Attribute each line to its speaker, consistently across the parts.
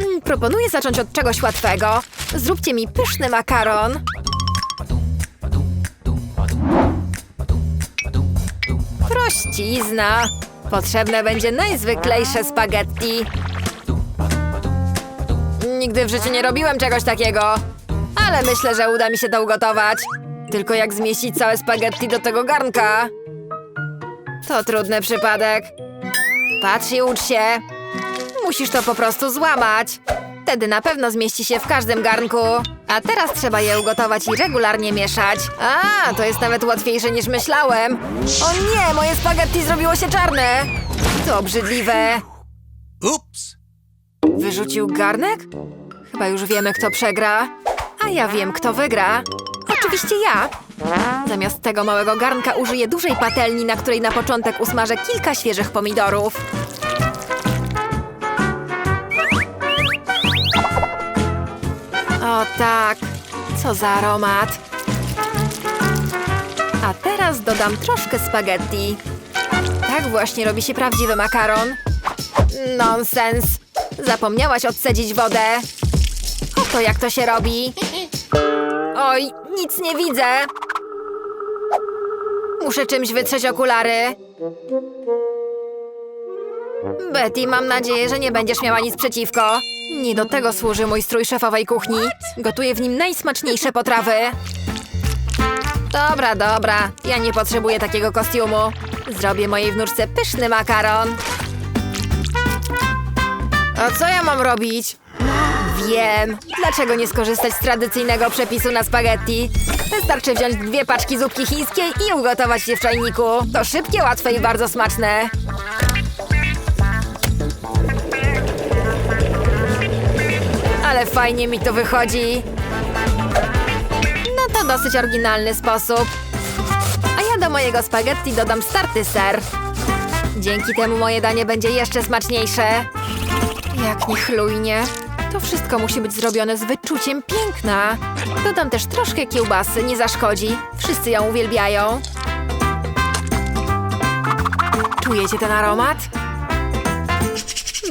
Speaker 1: Mm, proponuję zacząć od czegoś łatwego. Zróbcie mi pyszny makaron. Prościzna. Potrzebne będzie najzwyklejsze spaghetti. Nigdy w życiu nie robiłem czegoś takiego. Ale myślę, że uda mi się to ugotować. Tylko jak zmieścić całe spaghetti do tego garnka? To trudny przypadek. Patrz i ucz się. Musisz to po prostu złamać. Wtedy na pewno zmieści się w każdym garnku. A teraz trzeba je ugotować i regularnie mieszać. A, to jest nawet łatwiejsze niż myślałem. O nie, moje spaghetti zrobiło się czarne. To obrzydliwe.
Speaker 2: Oops!
Speaker 1: Wyrzucił garnek? Chyba już wiemy, kto przegra. A ja wiem, kto wygra. Oczywiście ja. Zamiast tego małego garnka użyję dużej patelni, na której na początek usmażę kilka świeżych pomidorów. O tak, co za aromat. A teraz dodam troszkę spaghetti. Tak właśnie robi się prawdziwy makaron. Nonsens! Zapomniałaś odcedzić wodę. Oto jak to się robi. Oj, nic nie widzę. Muszę czymś wytrzeć okulary. Betty, mam nadzieję, że nie będziesz miała nic przeciwko. Nie do tego służy mój strój szefowej kuchni. Gotuję w nim najsmaczniejsze potrawy. Dobra, dobra. Ja nie potrzebuję takiego kostiumu. Zrobię mojej wnuczce pyszny makaron. A co ja mam robić? Wiem. Dlaczego nie skorzystać z tradycyjnego przepisu na spaghetti? Wystarczy wziąć dwie paczki zupki chińskiej i ugotować je w czajniku. To szybkie, łatwe i bardzo smaczne. Ale fajnie mi to wychodzi. No to dosyć oryginalny sposób. A ja do mojego spaghetti dodam starty ser. Dzięki temu moje danie będzie jeszcze smaczniejsze. Jak niechlujnie. To wszystko musi być zrobione z wyczuciem piękna. Dodam też troszkę kiełbasy, nie zaszkodzi. Wszyscy ją uwielbiają. Czujecie ten aromat?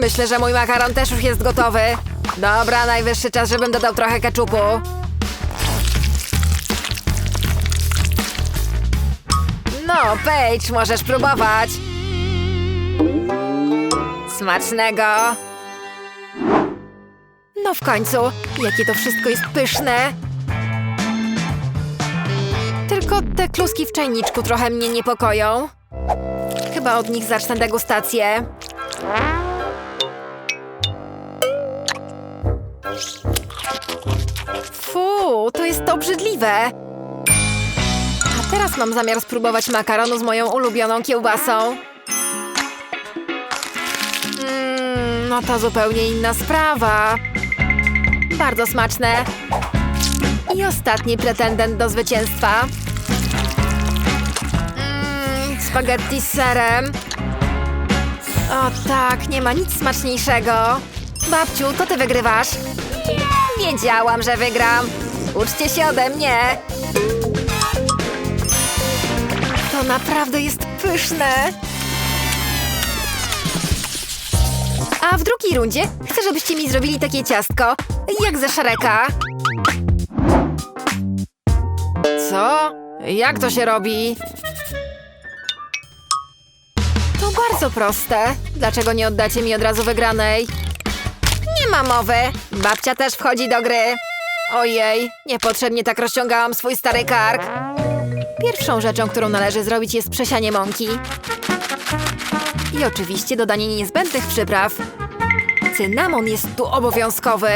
Speaker 1: Myślę, że mój makaron też już jest gotowy. Dobra, najwyższy czas, żebym dodał trochę keczupu. No, Paige, możesz próbować. Smacznego! No w końcu, jakie to wszystko jest pyszne! Tylko te kluski w czajniczku trochę mnie niepokoją. Chyba od nich zacznę degustację. Fu, to jest obrzydliwe! A teraz mam zamiar spróbować makaronu z moją ulubioną kiełbasą. Mmm, no to zupełnie inna sprawa. Bardzo smaczne. I ostatni pretendent do zwycięstwa. Mmm, spaghetti z serem. O tak, nie ma nic smaczniejszego. Babciu, to ty wygrywasz. Wiedziałam, że wygram. Uczcie się ode mnie. To naprawdę jest pyszne. A w drugiej rundzie chcę, żebyście mi zrobili takie ciastko, jak ze szareka. Co? Jak to się robi? To bardzo proste. Dlaczego nie oddacie mi od razu wygranej? Nie ma mowy. Babcia też wchodzi do gry. Ojej, niepotrzebnie tak rozciągałam swój stary kark. Pierwszą rzeczą, którą należy zrobić jest przesianie mąki. I oczywiście dodanie niezbędnych przypraw. Cynamon jest tu obowiązkowy.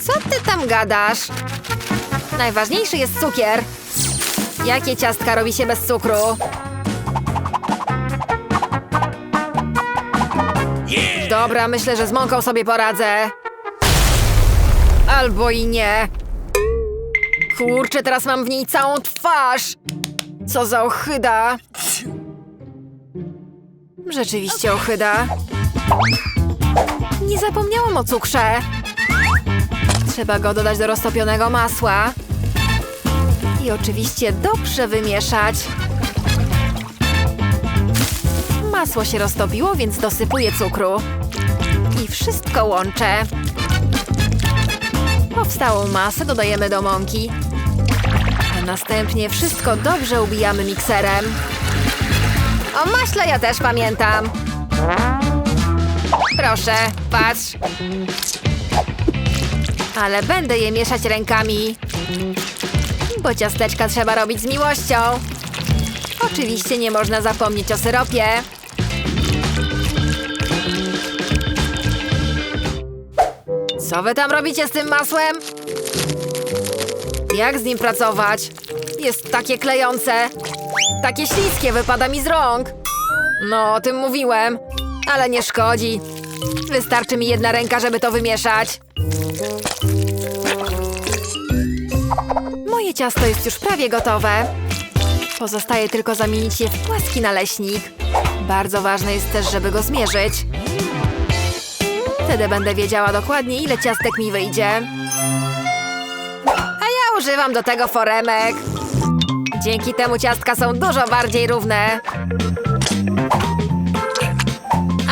Speaker 1: Co ty tam gadasz? Najważniejszy jest cukier. Jakie ciastka robi się bez cukru? Dobra, myślę, że z mąką sobie poradzę. Albo i nie. Kurczę, teraz mam w niej całą twarz. Co za ochyda. Rzeczywiście ochyda. Nie zapomniałam o cukrze. Trzeba go dodać do roztopionego masła. I oczywiście dobrze wymieszać. Masło się roztopiło, więc dosypuję cukru. I wszystko łączę. Powstałą masę dodajemy do mąki. A następnie wszystko dobrze ubijamy mikserem. O maśle ja też pamiętam. Proszę, patrz. Ale będę je mieszać rękami. Bo ciasteczka trzeba robić z miłością. Oczywiście nie można zapomnieć o syropie. Co wy tam robicie z tym masłem? Jak z nim pracować? Jest takie klejące. Takie śliskie, wypada mi z rąk. No, o tym mówiłem. Ale nie szkodzi. Wystarczy mi jedna ręka, żeby to wymieszać. Moje ciasto jest już prawie gotowe. Pozostaje tylko zamienić je w płaski naleśnik. Bardzo ważne jest też, żeby go zmierzyć. Wtedy będę wiedziała dokładnie, ile ciastek mi wyjdzie. A ja używam do tego foremek. Dzięki temu ciastka są dużo bardziej równe.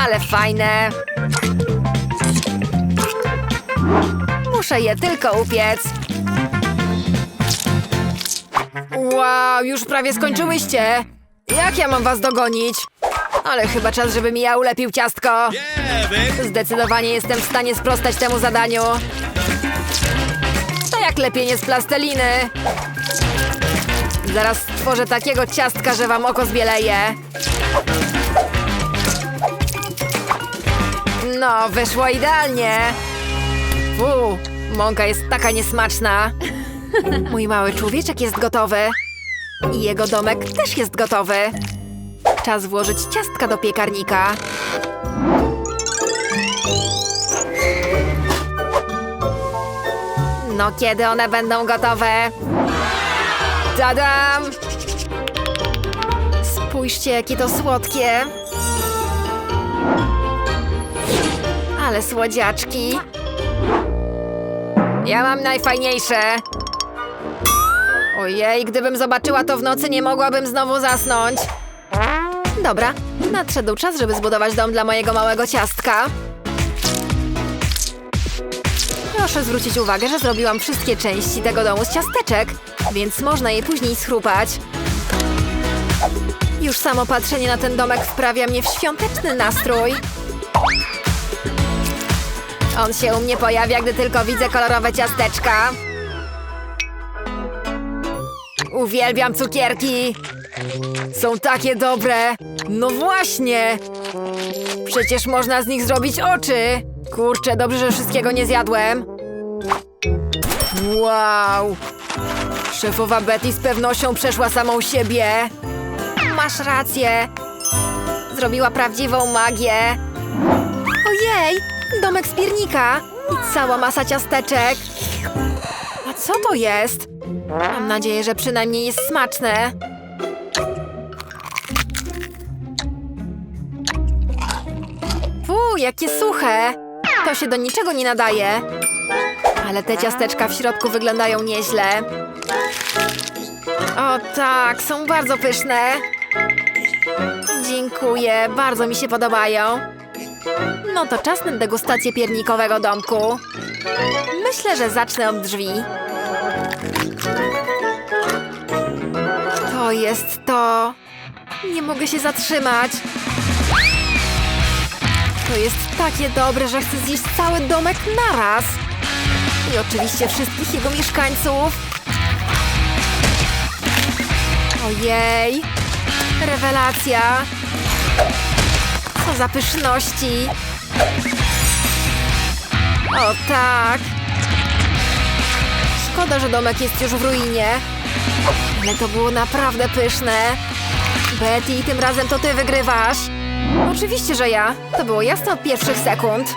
Speaker 1: Ale fajne. Muszę je tylko upiec. Wow, już prawie skończyłyście. Jak ja mam was dogonić? Ale chyba czas, żeby mi ja ulepił ciastko. Zdecydowanie jestem w stanie sprostać temu zadaniu. To jak lepienie z plasteliny. Zaraz stworzę takiego ciastka, że wam oko zbieleje. No, wyszło idealnie. Fu, mąka jest taka niesmaczna. Mój mały człowieczek jest gotowy. I jego domek też jest gotowy. Czas włożyć ciastka do piekarnika. No, kiedy one będą gotowe? Tadam! Spójrzcie, jakie to słodkie. Ale słodziaczki. Ja mam najfajniejsze. Ojej, gdybym zobaczyła to w nocy, nie mogłabym znowu zasnąć. Dobra, nadszedł czas, żeby zbudować dom dla mojego małego ciastka. Proszę zwrócić uwagę, że zrobiłam wszystkie części tego domu z ciasteczek, więc można je później schrupać. Już samo patrzenie na ten domek wprawia mnie w świąteczny nastrój. On się u mnie pojawia, gdy tylko widzę kolorowe ciasteczka. Uwielbiam cukierki. Są takie dobre. No właśnie. Przecież można z nich zrobić oczy. Kurczę, dobrze, że wszystkiego nie zjadłem. Wow. Szefowa Betty z pewnością przeszła samą siebie. Masz rację. Zrobiła prawdziwą magię. Ojej, domek z piernika i cała masa ciasteczek. A co to jest? Mam nadzieję, że przynajmniej jest smaczne. Fu, jakie suche! To się do niczego nie nadaje. Ale te ciasteczka w środku wyglądają nieźle. O tak, są bardzo pyszne. Dziękuję, bardzo mi się podobają. No to czas na degustację piernikowego domku. Myślę, że zacznę od drzwi. To jest to. Nie mogę się zatrzymać. To jest takie dobre, że chcę zjeść cały domek naraz. I oczywiście wszystkich jego mieszkańców. Ojej. Rewelacja. Co za pyszności. O tak. Szkoda, że domek jest już w ruinie. Ale to było naprawdę pyszne. Betty, tym razem to ty wygrywasz. Oczywiście, że ja. To było jasne od pierwszych sekund.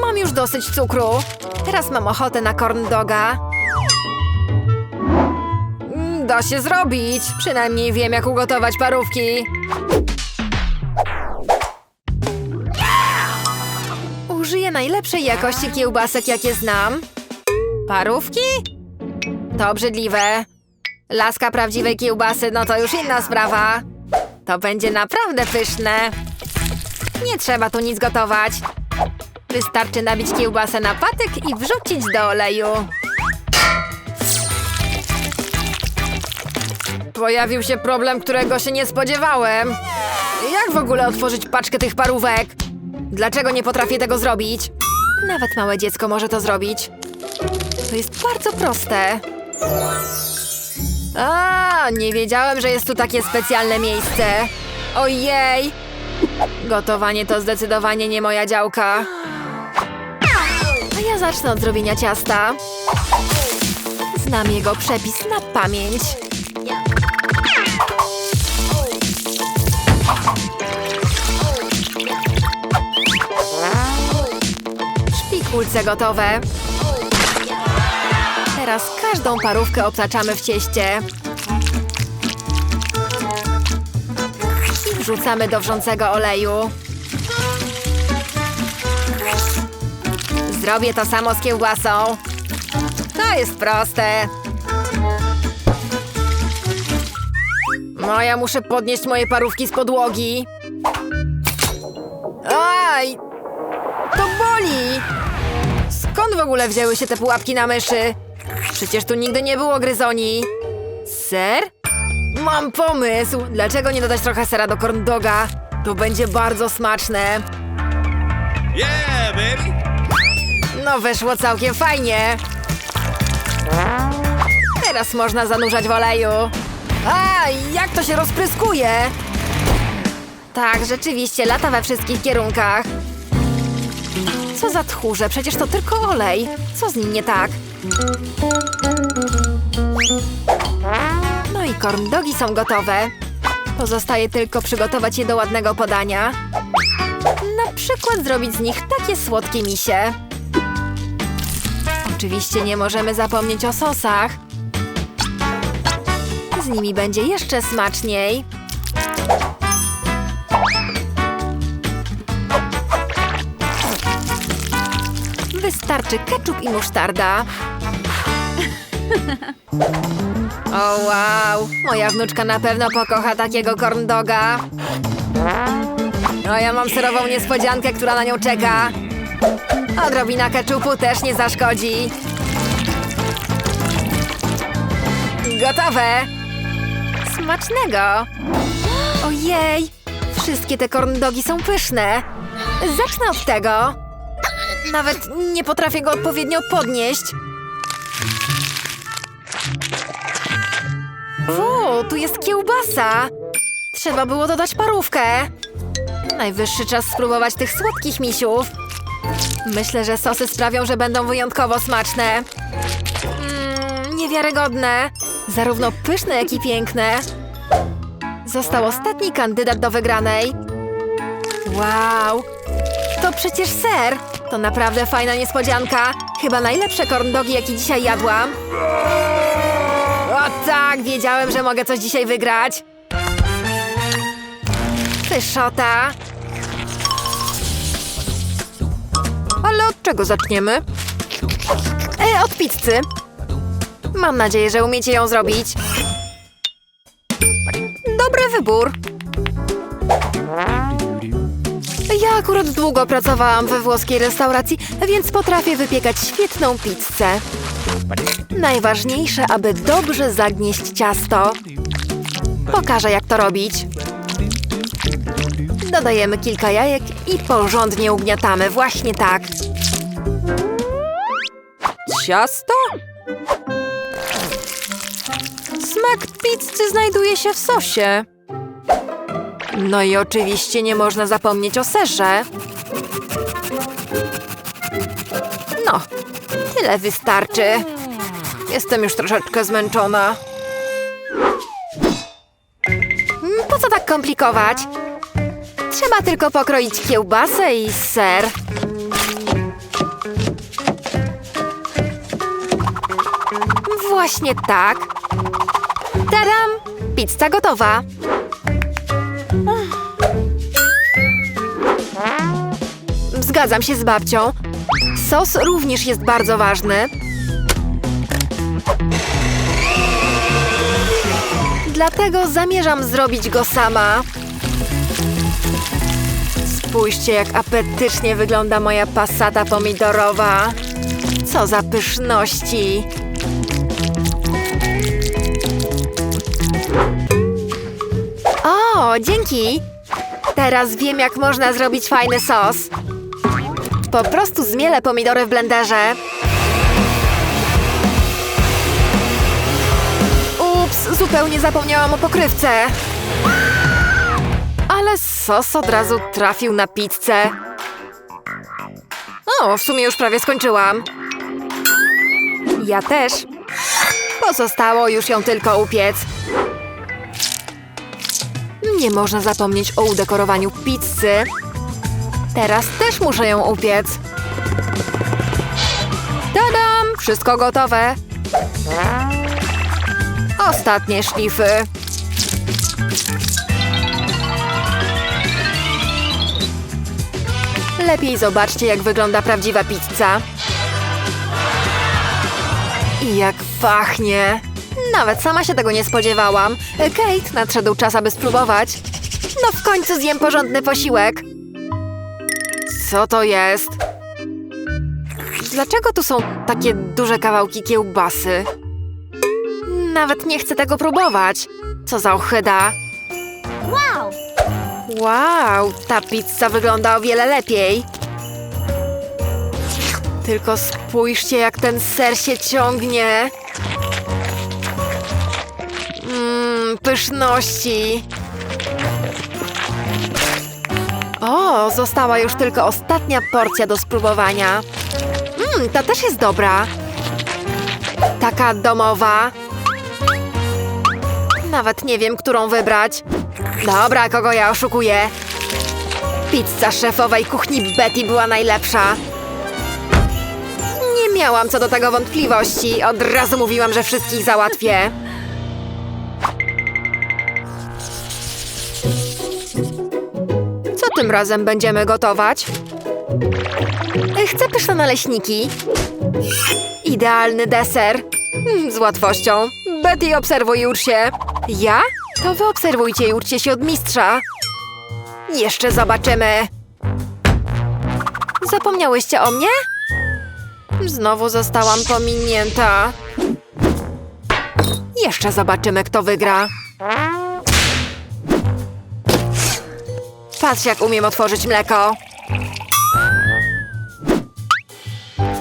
Speaker 1: Mam już dosyć cukru. Teraz mam ochotę na corn doga. Mm, Da się zrobić. Przynajmniej wiem, jak ugotować parówki. Użyję najlepszej jakości kiełbasek, jakie znam. Parówki? To obrzydliwe. Laska prawdziwej kiełbasy, no to już inna sprawa. To będzie naprawdę pyszne. Nie trzeba tu nic gotować. Wystarczy nabić kiełbasę na patyk i wrzucić do oleju. Pojawił się problem, którego się nie spodziewałem. Jak w ogóle otworzyć paczkę tych parówek? Dlaczego nie potrafię tego zrobić? Nawet małe dziecko może to zrobić. To jest bardzo proste. A, nie wiedziałem, że jest tu takie specjalne miejsce. Ojej! Gotowanie to zdecydowanie nie moja działka. A ja zacznę od zrobienia ciasta. Znam jego przepis na pamięć. Szpikulce gotowe. Teraz każdą parówkę obtaczamy w cieście. I wrzucamy do wrzącego oleju. Zrobię to samo z kiełbasą. To jest proste. No, ja muszę podnieść moje parówki z podłogi. Aj! To boli! Skąd w ogóle wzięły się te pułapki na myszy? Przecież tu nigdy nie było gryzoni. Ser? Mam pomysł! Dlaczego nie dodać trochę sera do corn doga? To będzie bardzo smaczne.
Speaker 2: Yeah, baby!
Speaker 1: No wyszło całkiem fajnie. Teraz można zanurzać w oleju. A, jak to się rozpryskuje? Tak, rzeczywiście, lata we wszystkich kierunkach. Co za tchórze, przecież to tylko olej. Co z nim nie tak? No i corn dogi są gotowe. Pozostaje tylko przygotować je do ładnego podania. Na przykład zrobić z nich takie słodkie misie. Oczywiście nie możemy zapomnieć o sosach. Z nimi będzie jeszcze smaczniej. Wystarczy ketchup i musztarda. O wow, moja wnuczka na pewno pokocha takiego corn doga. A ja mam serową niespodziankę, która na nią czeka. Odrobina keczupu też nie zaszkodzi. Gotowe! Smacznego! Ojej! Wszystkie te korndogi są pyszne. Zacznę od tego. Nawet nie potrafię go odpowiednio podnieść. O, tu jest kiełbasa. Trzeba było dodać parówkę. Najwyższy czas spróbować tych słodkich misiów. Myślę, że sosy sprawią, że będą wyjątkowo smaczne. Mmm, niewiarygodne. Zarówno pyszne, jak i piękne. Został ostatni kandydat do wygranej. Wow! To przecież ser! To naprawdę fajna niespodzianka. Chyba najlepsze korndogi, jakie dzisiaj jadłam. Tak, wiedziałem, że mogę coś dzisiaj wygrać. Pyszota. Ale od czego zaczniemy? E, od pizzy. Mam nadzieję, że umiecie ją zrobić. Dobry wybór. Ja akurat długo pracowałam we włoskiej restauracji, więc potrafię wypiekać świetną pizzę. Najważniejsze, aby dobrze zagnieść ciasto. Pokażę, jak to robić. Dodajemy kilka jajek i porządnie ugniatamy. Właśnie tak. Ciasto? Smak pizzy znajduje się w sosie. No i oczywiście nie można zapomnieć o serze. Tyle wystarczy. Jestem już troszeczkę zmęczona. Mm, Po co tak komplikować? Trzeba tylko pokroić kiełbasę i ser. Właśnie tak. Tadam! Pizza gotowa. Zgadzam się z babcią. Sos również jest bardzo ważny. Dlatego zamierzam zrobić go sama. Spójrzcie, jak apetycznie wygląda moja pasata pomidorowa. Co za pyszności! O, dzięki! Teraz wiem, jak można zrobić fajny sos. Po prostu zmielę pomidory w blenderze. Ups, zupełnie zapomniałam o pokrywce. Ale sos od razu trafił na pizzę. O, w sumie już prawie skończyłam. Ja też. Pozostało już ją tylko upiec. Nie można zapomnieć o udekorowaniu pizzy. Teraz też muszę ją upiec. Tadam! Wszystko gotowe. Ostatnie szlify. Lepiej zobaczcie, jak wygląda prawdziwa pizza. I jak pachnie. Nawet sama się tego nie spodziewałam. Kate, nadszedł czas, aby spróbować. No w końcu zjem porządny posiłek. Co to jest? Dlaczego tu są takie duże kawałki kiełbasy? Nawet nie chcę tego próbować. Co za ochyda.
Speaker 3: Wow!
Speaker 1: Wow, ta pizza wygląda o wiele lepiej. Tylko spójrzcie, jak ten ser się ciągnie. Mmm, pyszności. Została już tylko ostatnia porcja do spróbowania. Mmm, ta też jest dobra. Taka domowa. Nawet nie wiem, którą wybrać. Dobra, kogo ja oszukuję? Pizza szefowej kuchni Betty była najlepsza. Nie miałam co do tego wątpliwości. Od razu mówiłam, że wszystkich załatwię. Tym razem będziemy gotować? Chcę pyszne naleśniki. Idealny deser. Mm, Z łatwością. Betty, obserwuj już się. Ja? To wy obserwujcie i uczcie się od mistrza. Jeszcze zobaczymy. Zapomniałyście o mnie? Znowu zostałam pominięta. Jeszcze zobaczymy, kto wygra. Patrz, jak umiem otworzyć mleko.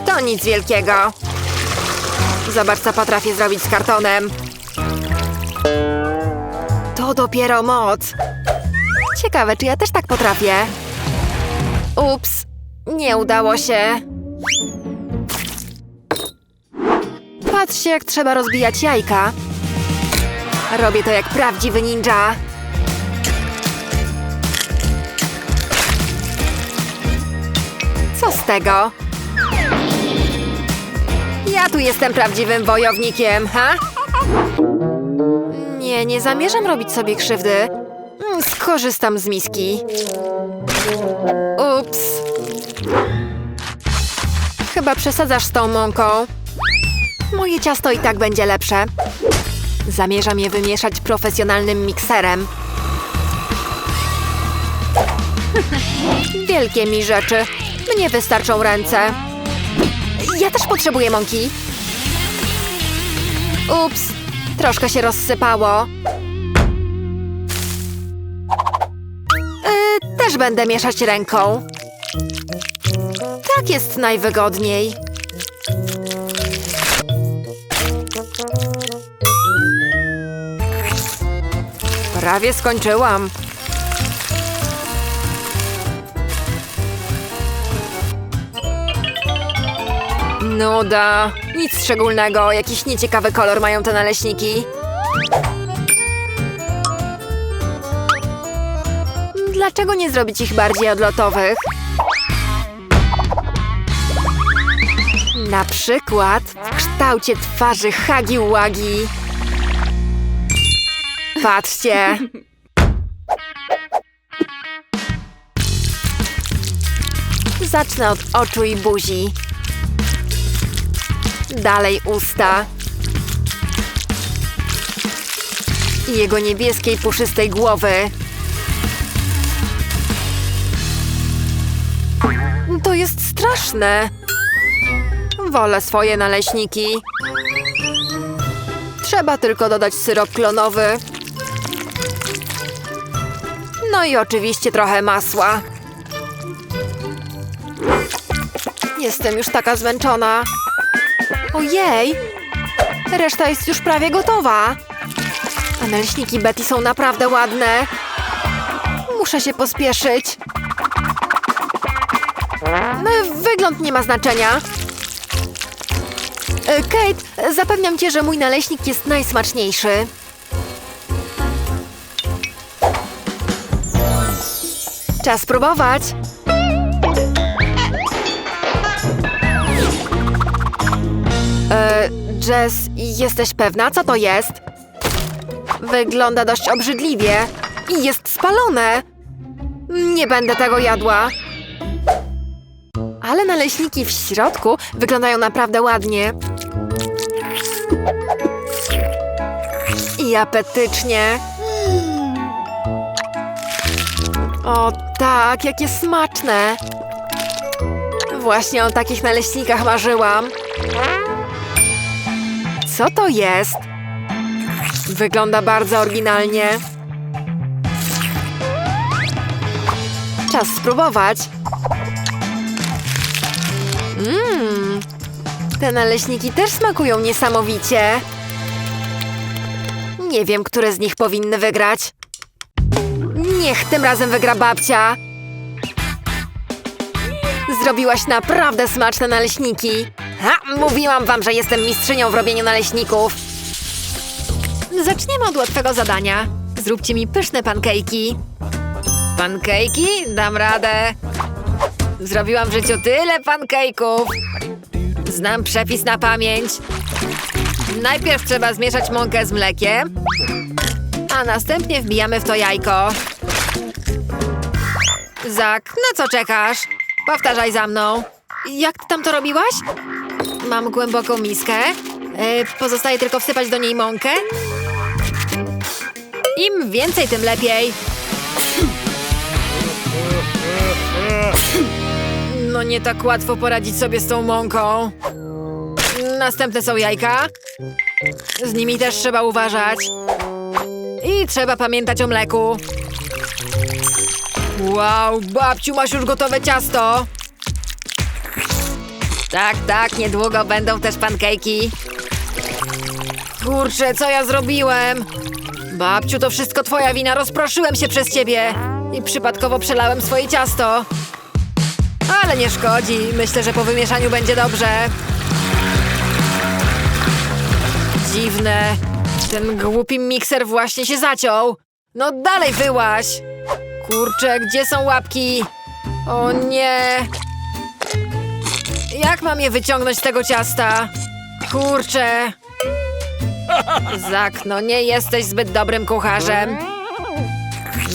Speaker 1: To nic wielkiego. Zobacz, co potrafię zrobić z kartonem. To dopiero moc. Ciekawe, czy ja też tak potrafię. Ups, nie udało się. Patrzcie, jak trzeba rozbijać jajka. Robię to jak prawdziwy ninja. Co z tego? Ja tu jestem prawdziwym wojownikiem, ha? Nie, nie zamierzam robić sobie krzywdy. Mm, Skorzystam z miski. Ups. Chyba przesadzasz z tą mąką. Moje ciasto i tak będzie lepsze. Zamierzam je wymieszać profesjonalnym mikserem. Wielkie mi rzeczy. Mnie wystarczą ręce. Ja też potrzebuję mąki. Ups, troszkę się rozsypało. Yy, też będę mieszać ręką. Tak jest najwygodniej. Prawie skończyłam. Nuda. Nic szczególnego. Jakiś nieciekawy kolor mają te naleśniki. Dlaczego nie zrobić ich bardziej odlotowych? Na przykład w kształcie twarzy Hagi Łagi. Patrzcie. Zacznę od oczu i buzi. Dalej usta. i jego niebieskiej, puszystej głowy. To jest straszne. Wolę swoje naleśniki. Trzeba tylko dodać syrop klonowy. No i oczywiście trochę masła. Jestem już taka zmęczona. Ojej! Reszta jest już prawie gotowa. A naleśniki Betty są naprawdę ładne. Muszę się pospieszyć. No, wygląd nie ma znaczenia. E, Kate, zapewniam cię, że mój naleśnik jest najsmaczniejszy. Czas spróbować. E, Jess, jesteś pewna, co to jest? Wygląda dość obrzydliwie i jest spalone. Nie będę tego jadła. Ale naleśniki w środku wyglądają naprawdę ładnie. I apetycznie. O tak, jakie smaczne. Właśnie o takich naleśnikach marzyłam. Co to jest? Wygląda bardzo oryginalnie. Czas spróbować. Mmm. Te naleśniki też smakują niesamowicie. Nie wiem, które z nich powinny wygrać. Niech tym razem wygra babcia. Zrobiłaś naprawdę smaczne naleśniki. Ha, mówiłam wam, że jestem mistrzynią w robieniu naleśników. Zaczniemy od łatwego zadania. Zróbcie mi pyszne pankejki. Pankejki? Dam radę. Zrobiłam w życiu tyle pankejków. Znam przepis na pamięć. Najpierw trzeba zmieszać mąkę z mlekiem, a następnie wbijamy w to jajko. Zak, na co czekasz? Powtarzaj za mną. Jak ty tam to robiłaś? Mam głęboką miskę. Yy, pozostaje tylko wsypać do niej mąkę. Im więcej, tym lepiej. No nie tak łatwo poradzić sobie z tą mąką. Następne są jajka. Z nimi też trzeba uważać. I trzeba pamiętać o mleku. Wow, babciu, masz już gotowe ciasto. Tak, tak, niedługo będą też pankejki. Kurczę, co ja zrobiłem? Babciu, to wszystko twoja wina. Rozproszyłem się przez ciebie. I przypadkowo przelałem swoje ciasto. Ale nie szkodzi. Myślę, że po wymieszaniu będzie dobrze. Dziwne. Ten głupi mikser właśnie się zaciął. No dalej wyłaś. Kurczę, gdzie są łapki? O nie. Jak mam je wyciągnąć z tego ciasta? Kurczę. Zak, no nie jesteś zbyt dobrym kucharzem.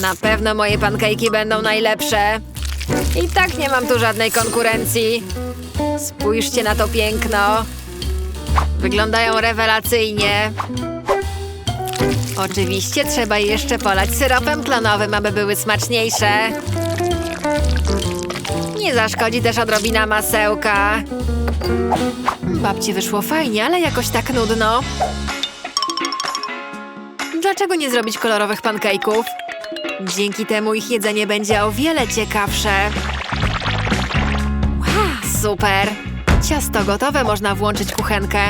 Speaker 1: Na pewno moje pankejki będą najlepsze. I tak nie mam tu żadnej konkurencji. Spójrzcie na to piękno. Wyglądają rewelacyjnie. Oczywiście trzeba je jeszcze polać syropem klonowym, aby były smaczniejsze. Nie zaszkodzi też odrobina masełka. Babci wyszło fajnie, ale jakoś tak nudno. Dlaczego nie zrobić kolorowych pankejków? Dzięki temu ich jedzenie będzie o wiele ciekawsze. Wow, super! Ciasto gotowe, można włączyć kuchenkę.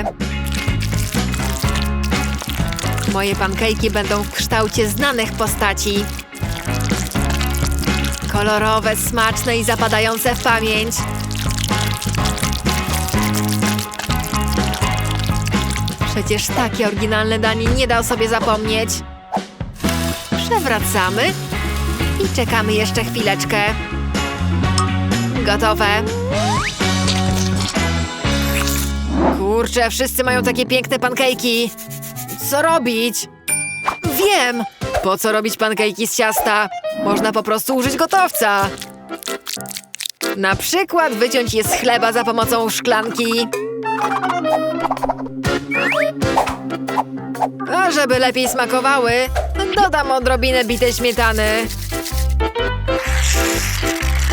Speaker 1: Moje pankejki będą w kształcie znanych postaci. Kolorowe, smaczne i zapadające w pamięć. Przecież takie oryginalne danie nie da o sobie zapomnieć. Przewracamy i czekamy jeszcze chwileczkę. Gotowe. Kurczę, wszyscy mają takie piękne pankejki. Co robić? Wiem! Po co robić pankejki z ciasta? Można po prostu użyć gotowca. Na przykład wyciąć je z chleba za pomocą szklanki. A żeby lepiej smakowały, dodam odrobinę bitej śmietany.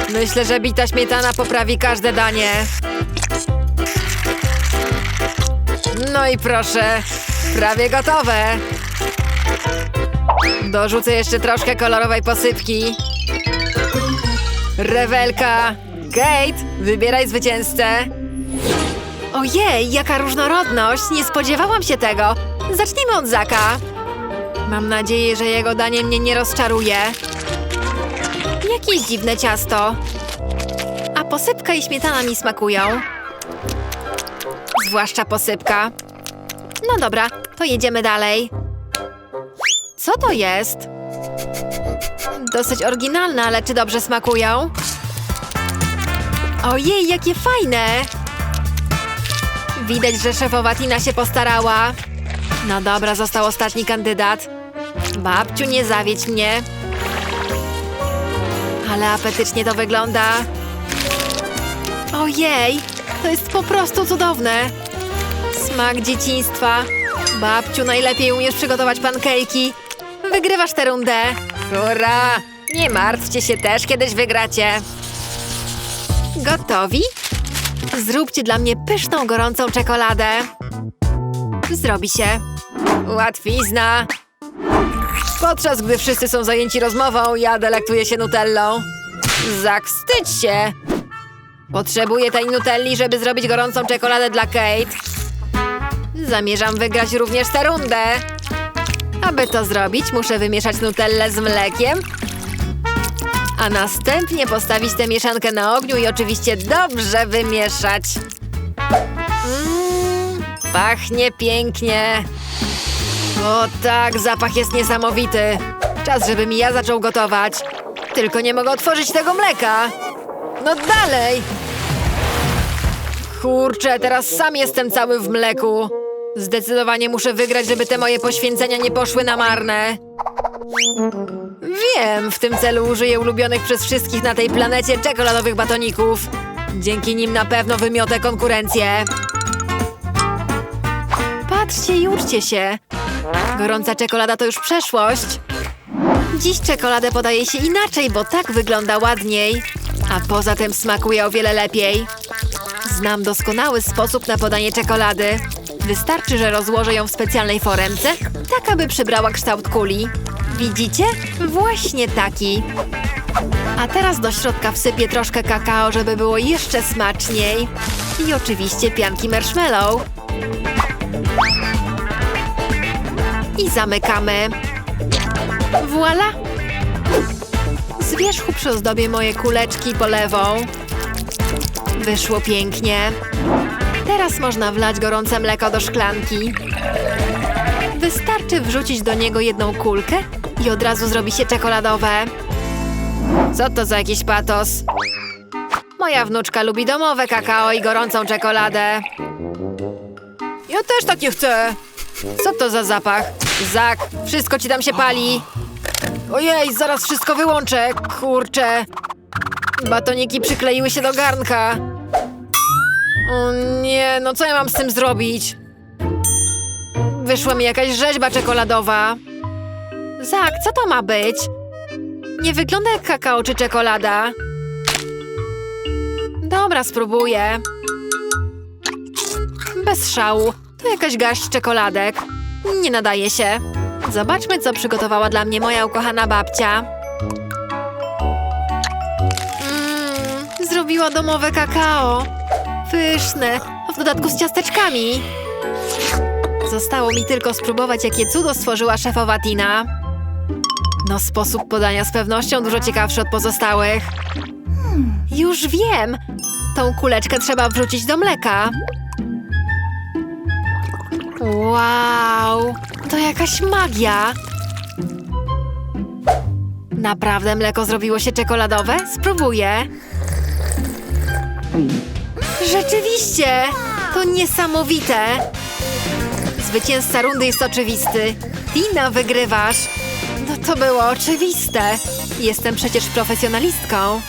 Speaker 1: Myślę, że bita śmietana poprawi każde danie. No i proszę, prawie gotowe. Dorzucę jeszcze troszkę kolorowej posypki. Rewelka! Kate, wybieraj zwycięzcę. Ojej, jaka różnorodność! Nie spodziewałam się tego. Zacznijmy od Zaka. Mam nadzieję, że jego danie mnie nie rozczaruje. Jakieś dziwne ciasto. A posypka i śmietana mi smakują. Zwłaszcza posypka. No dobra, to jedziemy dalej. Co to jest? Dosyć oryginalne, ale czy dobrze smakują? Ojej, jakie fajne! Widać, że szefowa Tina się postarała. No dobra, został ostatni kandydat. Babciu, nie zawiedź mnie. Ale apetycznie to wygląda. Ojej, to jest po prostu cudowne. Smak dzieciństwa. Babciu, najlepiej umiesz przygotować pankejki. Wygrywasz tę rundę. Hurra! Nie martwcie się też, kiedyś wygracie. Gotowi? Zróbcie dla mnie pyszną, gorącą czekoladę. Zrobi się. Łatwizna. Podczas gdy wszyscy są zajęci rozmową, ja delektuję się nutellą. Zak, wstydź się! Potrzebuję tej nutelli, żeby zrobić gorącą czekoladę dla Kate. Zamierzam wygrać również tę rundę. Aby to zrobić, muszę wymieszać nutellę z mlekiem, a następnie postawić tę mieszankę na ogniu i oczywiście dobrze wymieszać. Mmm, pachnie pięknie. O tak, zapach jest niesamowity. Czas, żebym ja zaczął gotować. Tylko nie mogę otworzyć tego mleka. No dalej! Kurczę, teraz sam jestem cały w mleku. Zdecydowanie muszę wygrać, żeby te moje poświęcenia nie poszły na marne. Wiem, w tym celu użyję ulubionych przez wszystkich na tej planecie czekoladowych batoników. Dzięki nim na pewno wymiotę konkurencję. Patrzcie i uczcie się. Gorąca czekolada to już przeszłość. Dziś czekoladę podaje się inaczej, bo tak wygląda ładniej. A poza tym smakuje o wiele lepiej. Znam doskonały sposób na podanie czekolady. Wystarczy, że rozłożę ją w specjalnej foremce, tak aby przybrała kształt kuli. Widzicie? Właśnie taki. A teraz do środka wsypię troszkę kakao, żeby było jeszcze smaczniej. I oczywiście pianki marshmallow. I zamykamy. Voila! Z wierzchu przyozdobię moje kuleczki polewą. Wyszło pięknie. Teraz można wlać gorące mleko do szklanki. Wystarczy wrzucić do niego jedną kulkę i od razu zrobi się czekoladowe. Co to za jakiś patos? Moja wnuczka lubi domowe kakao i gorącą czekoladę. Ja też takie chcę. Co to za zapach? Zak, wszystko ci tam się pali. Ojej, zaraz wszystko wyłączę. Kurczę. Batoniki przykleiły się do garnka. O nie, no co ja mam z tym zrobić? Wyszła mi jakaś rzeźba czekoladowa. Zak, co to ma być? Nie wygląda jak kakao czy czekolada. Dobra, spróbuję. Bez szału. To jakaś garść czekoladek. Nie nadaje się. Zobaczmy, co przygotowała dla mnie moja ukochana babcia. Mmm, zrobiła domowe kakao. Pyszne, w dodatku z ciasteczkami. Zostało mi tylko spróbować, jakie cudo stworzyła szefowa Tina. No, sposób podania z pewnością dużo ciekawszy od pozostałych. Już wiem! Tą kuleczkę trzeba wrzucić do mleka. Wow! To jakaś magia! Naprawdę mleko zrobiło się czekoladowe? Spróbuję. Rzeczywiście! To niesamowite! Zwycięzca rundy jest oczywisty. Tina, wygrywasz! No to było oczywiste. Jestem przecież profesjonalistką.